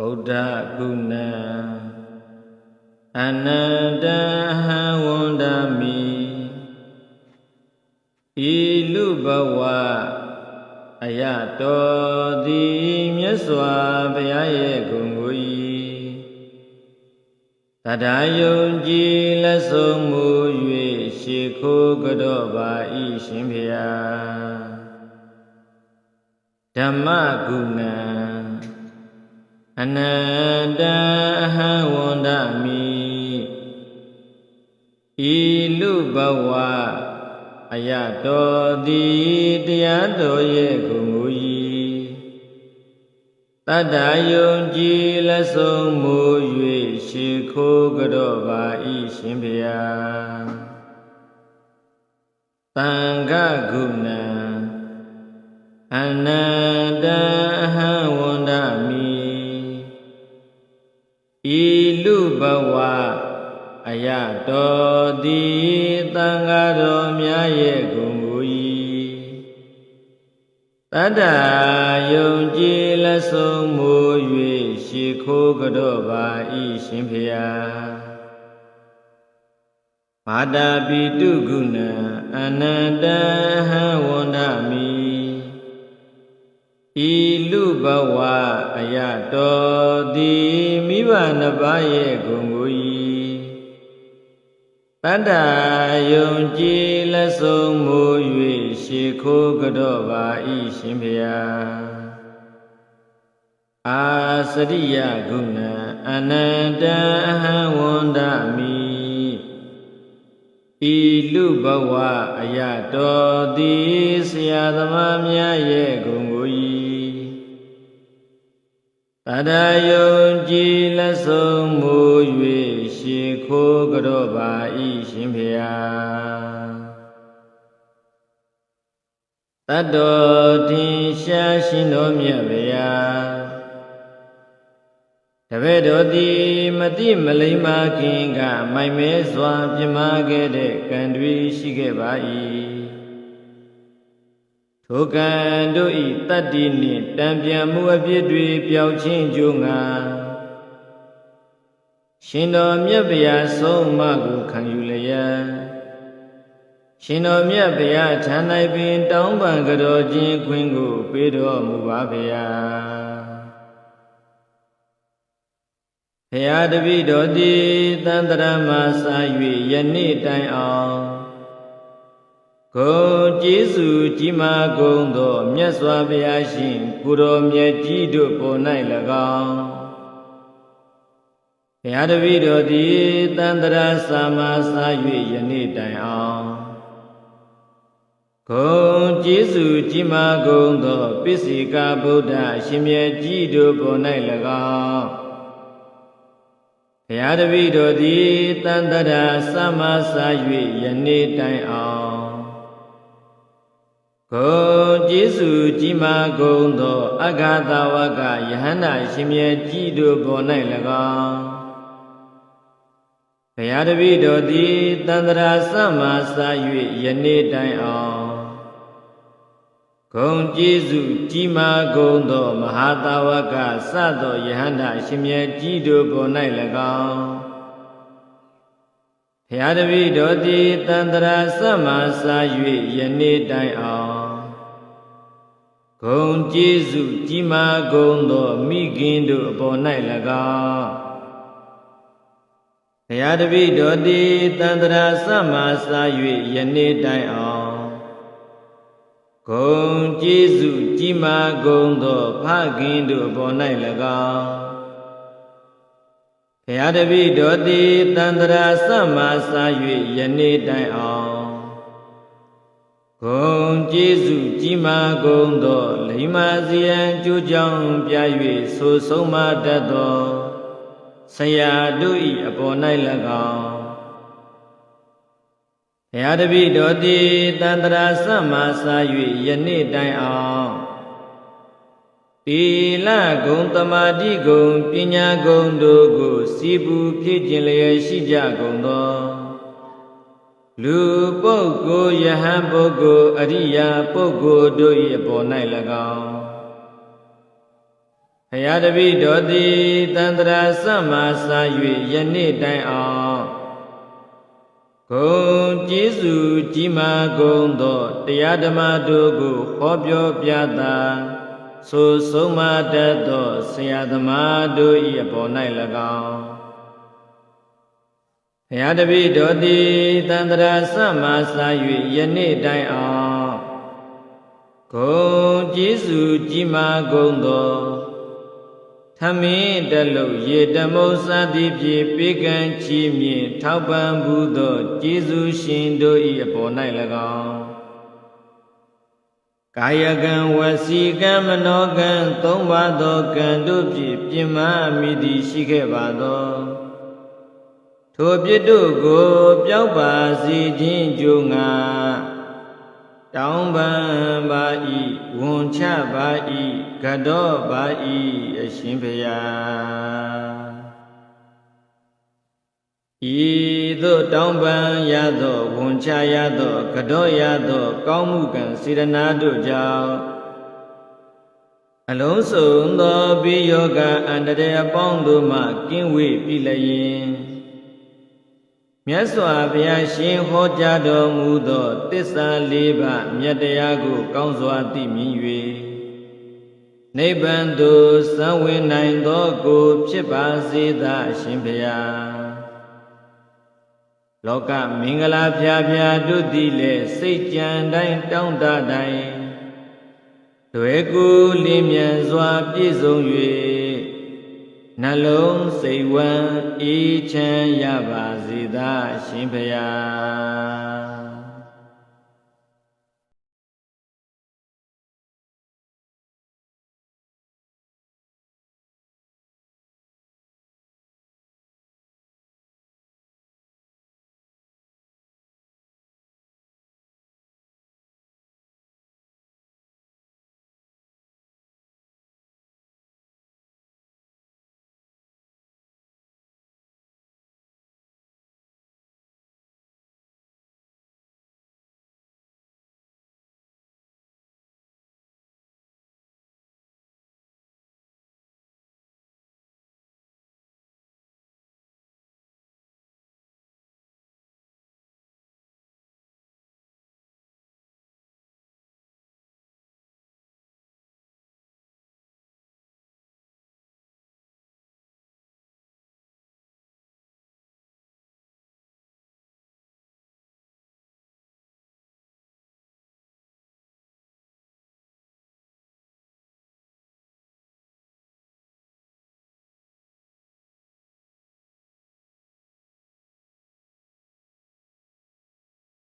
ဗုဒ္ဓဂုဏံအနန္တဟံဝန္ဒမိဤလူဘဝအယတော်သည်မြတ်စွာဘုရားရဲ့ဂုဏ်ကို၏တရားယုံကြည်လက်ဆုံးမူ၍ရှေခိုးကြော့ပါ၏ရှင်ဖေယဓမ္မဂုဏံ အနန္တအဟံဝန္ဒမိဤလူဘဝအယတော်သည်တရားတော်ရဲ့ဂုဏ်မူ၏တတ္တယုံကြည်လက်ဆုံးမူ၍ရှေခိုးကြော့ပါ၏ရှင်ဖေယသံဃဂုဏံအနန္တအဟံဝန္ဒမိ ဘဝအယတော်သည်တန်ဃာတော်များရဲ့ဂုဏ်မူ၏တတ္တယုံကြည်လက်ဆုံးမူ၍ရှေခိုးကြော့ပါ၏ရှင်ဖေယမာတာပိတုဂုဏံအနန္တဟံဝန္ဒမိ ဤလူဘဝအယတော်သည်မိဘနှစ်ပါးရဲ့ဂုဏ်ကို၏တတ္တယုံကြည်လက်ဆုံးမူ၍ရှေခိုးကြော့ပါ၏ရှင်ဖေယအာစရိယဂုဏံအနန္တအဟံဝန္ဒမိဤလူဘဝအယတော်သည်ဆရာသမားများရဲ့ဂုဏ် ကို၏တတယုံကြည်လက်ဆုံးမူ၍ရှေခိုးကြော့ပါ၏ရှင်ဖေယတတ္တော်တင်ရှားရှင်တော်မြတ်ဗျာတပည့်တော်သည်မတိမလိမ္မာခင်ကမိုင်မဲစွာပြမခဲ့တဲ့ကံတွေရှိခဲ့ပါ၏ ထိုကံတို့ဤတတ္တိနှင့်တံပြန်မှုအဖြစ်တွေပျောက်ချင်းကြိုးငါရှင်တော်မြတ်ဗျာဆုံးမကိုခံယူလျက်ရှင်တော်မြတ်ဗျာဌာ၌ပင် တောင်းပန်ကြောခြင်းခွင့်ကို ပေးတော်မူပါဗျာဖရာတပိတော်သည်တန်တရမစာ၍ယနေ့တိုင်အောင် ဂုံကျေးဇူးကြီးမားကုန်သောမြတ်စွာဘုရားရှင်ကိုတော်မြတ်ကြီးတို့ပေါ်၌၎င်းဘုရားတပည့်တော်သည်တန်တရာစာမစာ၍ယနေ့တိုင်အောင်ဂုံကျေးဇူးကြီးမားကုန်သောပစ္စေကဗုဒ္ဓအရှင်မြတ်ကြီးတို့ပေါ်၌၎င်းဘုရားတပည့်တော်သည်တန်တရာစာမစာ၍ယနေ့တိုင်အောင် ဂုံကျေးဇူးကြီးမားကုန်သောအဂါသဝကယဟန္တာရှင်မြတ်ကြီးတို့ပေါ်၌၎င်းဘုရားတပည့်တော်သည်တန္တရာသမစာ၍ယနေ့တိုင်အောင်ဂုံကျေးဇူးကြီးမားကုန်သောမဟာသဝကစသောယဟန္တာရှင်မြတ်ကြီးတို့ပေါ်၌၎င်းဘု ရားတပည့်တော်သည်တန္တရာသမစာ၍ယနေ့တိုင်အောင်ဂုံကျေးဇူးကြီးမားကုန်သောမိခင်တို့အပေါ်၌၎င်းဘုရားတပည့်တော်သည်တန္တရာသမစာ၍ယနေ့တိုင်အောင်ဂုံကျေးဇူးကြီးမားကုန်သောဖခင်တို့အပေါ်၌၎င်း ဘုရားတပည့်တော်သည်တန္တရာသမစာ၍ယနေ့တိုင်အောင်ဂုံကျေးဇူးကြီးမားကုန်သောလိမ္မာစီယံကြိုးကြောင်းပြ၍ဆိုဆုံးမတတ်သောဆရာတို့၏အပေါ်၌၎င်းဘုရားတပည့်တော်သည်တန္တရာသမစာ၍ယနေ့တိုင်အောင် တိလဂုံတမာတိဂုံပညာဂုံတို့ကိုစီပူဖြည့်ကျင်လျက်ရှိကြကုန်သောလူပုဂ္ဂိုလ်ယဟန်ပုဂ္ဂိုလ်အရိယာပုဂ္ဂိုလ်တို့၏အပေါ်၌၎င်းဖရာတပိတော်သည်တန္တရာစမှစာ၍ယနေ့တိုင်အောင်ဂုံကျေးဇူးကြီးမားကုန်သောတရားဓမ္မတို့ကိုဟောပြောပြတာ ဆိုဆုံးမတတ်သောဆရာသမားတို့၏အပေါ်၌၎င်းဘုရားတပည့်တော်သည်တန္တရာစမှစာ၍ယနေ့တိုင်အောင်ဂုံကျေးဇူးကြီးမားကုန်သောထမင်းတလုံးရေတမုတ်စသည်ဖြင့်ပေကံချီးမြှင့်ထောက်ပံ့ဘူးသောကျေးဇူးရှင်တို့၏အပေါ်၌၎င်း ကာယကံဝစီကံမနောကံသုံးပါးသောကံတို့ဖြင့်ပြင်းမမိသည်ရှိခဲ့ပါသောထိုပြစ်တို့ကိုပြောက်ပါစေခြင်းကြိုးငါတောင်းပန်ပါဤဝန်ချပါဤကတော်ပါဤအရှင်ဘုရား ဤသို့တောင်းပန်ရသောဝန်ချရသောကတော်ရသော ကောင်းမှုကံစေရနာတို့ကြောင့်အလုံးစုံသောပိယောဂအန္တရာယ်အပေါင်းတို့မှကင်းဝေးပြီလျင်မြတ်စွာဘုရားရှင်ဟောကြားတော်မူသောတစ္ဆာလေးပါးမြတ်တရားကို ကောင်းစွာသိမြင်၍နိဗ္ဗာန်သို့စံဝင်နိုင်သောကို ဖြစ်ပါစေသာအရှင်ဘုရား လောကမင်္ဂလာဖျားဖျားတို့သည်လည်းစိတ်ကြံတိုင်းတောင်းတတိုင်းတွေ့ကူလင်းမြန်စွာပြည့်စုံ၍နှလုံးစိတ်ဝမ်းအေးချမ်းရပါစေသာရှင်ဖျား